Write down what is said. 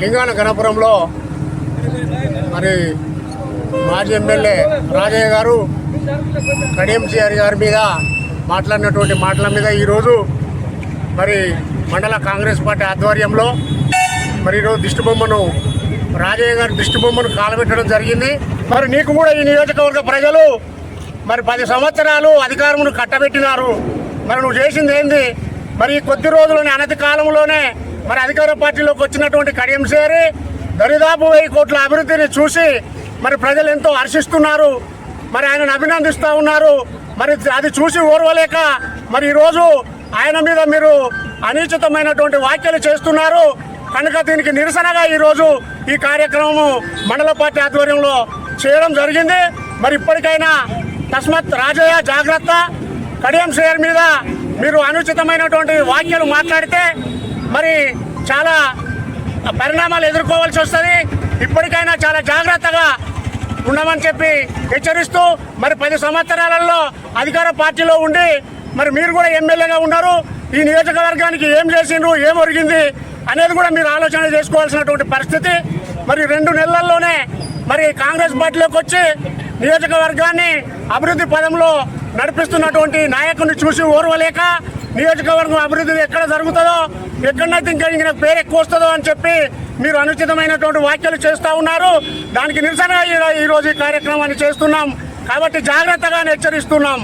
లింగాన గణపురంలో మరి మాజీ ఎమ్మెల్యే రాజయ్య గారు కడియంసీఆర్ గారి మీద మాట్లాడినటువంటి మాటల మీద ఈరోజు మరి మండల కాంగ్రెస్ పార్టీ ఆధ్వర్యంలో మరి ఈరోజు దిష్టిబొమ్మను రాజయ్య గారి దిష్టిబొమ్మను కాలబెట్టడం జరిగింది. మరి నీకు కూడా ఈ నియోజకవర్గ ప్రజలు మరి పది సంవత్సరాలు అధికారమును కట్టబెట్టినారు. మరి నువ్వు చేసింది ఏంది? మరి కొద్ది రోజుల్లోనే అనతి కాలంలోనే మరి అధికార పార్టీలోకి వచ్చినటువంటి కడియం సేరి దరిదాపు వెయ్యి కోట్ల అభివృద్ధిని చూసి మరి ప్రజలు ఎంతో హర్షిస్తున్నారు. మరి ఆయనను అభినందిస్తూ ఉన్నారు. మరి అది చూసి ఓర్వలేక మరి ఈరోజు ఆయన మీద మీరు అనీచితమైనటువంటి వ్యాఖ్యలు చేస్తున్నారు. కనుక దీనికి నిరసనగా ఈరోజు ఈ కార్యక్రమం మండల పార్టీ ఆధ్వర్యంలో చేయడం జరిగింది. మరి ఇప్పటికైనా తస్మత్ రాజయ్య జాగ్రత్త. కడియం షేర్ మీద మీరు అనుచితమైనటువంటి వాక్యాలు మాట్లాడితే మరి చాలా పరిణామాలు ఎదుర్కోవాల్సి వస్తుంది. ఇప్పటికైనా చాలా జాగ్రత్తగా ఉండమని చెప్పి హెచ్చరిస్తూ మరి పది సంవత్సరాలలో అధికార పార్టీలో ఉండి మరి మీరు కూడా ఎమ్మెల్యేగా ఉన్నారు. ఈ నియోజకవర్గానికి ఏం చేసిండ్రు ఏం ఒరిగింది అనేది కూడా మీరు ఆలోచన చేసుకోవాల్సినటువంటి పరిస్థితి. మరి రెండు నెలల్లోనే మరి కాంగ్రెస్ పార్టీలోకి వచ్చి నియోజకవర్గాన్ని అభివృద్ధి పదంలో నడిపిస్తున్నటువంటి నాయకుని చూసి ఓర్వలేక నియోజకవర్గం అభివృద్ధి ఎక్కడ జరుగుతుందో ఎక్కడైతే ఇంకా ఇంక పేరు ఎక్కువ వస్తుందో అని చెప్పి మీరు అనుచితమైనటువంటి వ్యాఖ్యలు చేస్తూ ఉన్నారు. దానికి నిరసనగా ఈరోజు ఈ ఈ కార్యక్రమాన్ని చేస్తున్నాం. కాబట్టి జాగ్రత్తగా హెచ్చరిస్తున్నాం.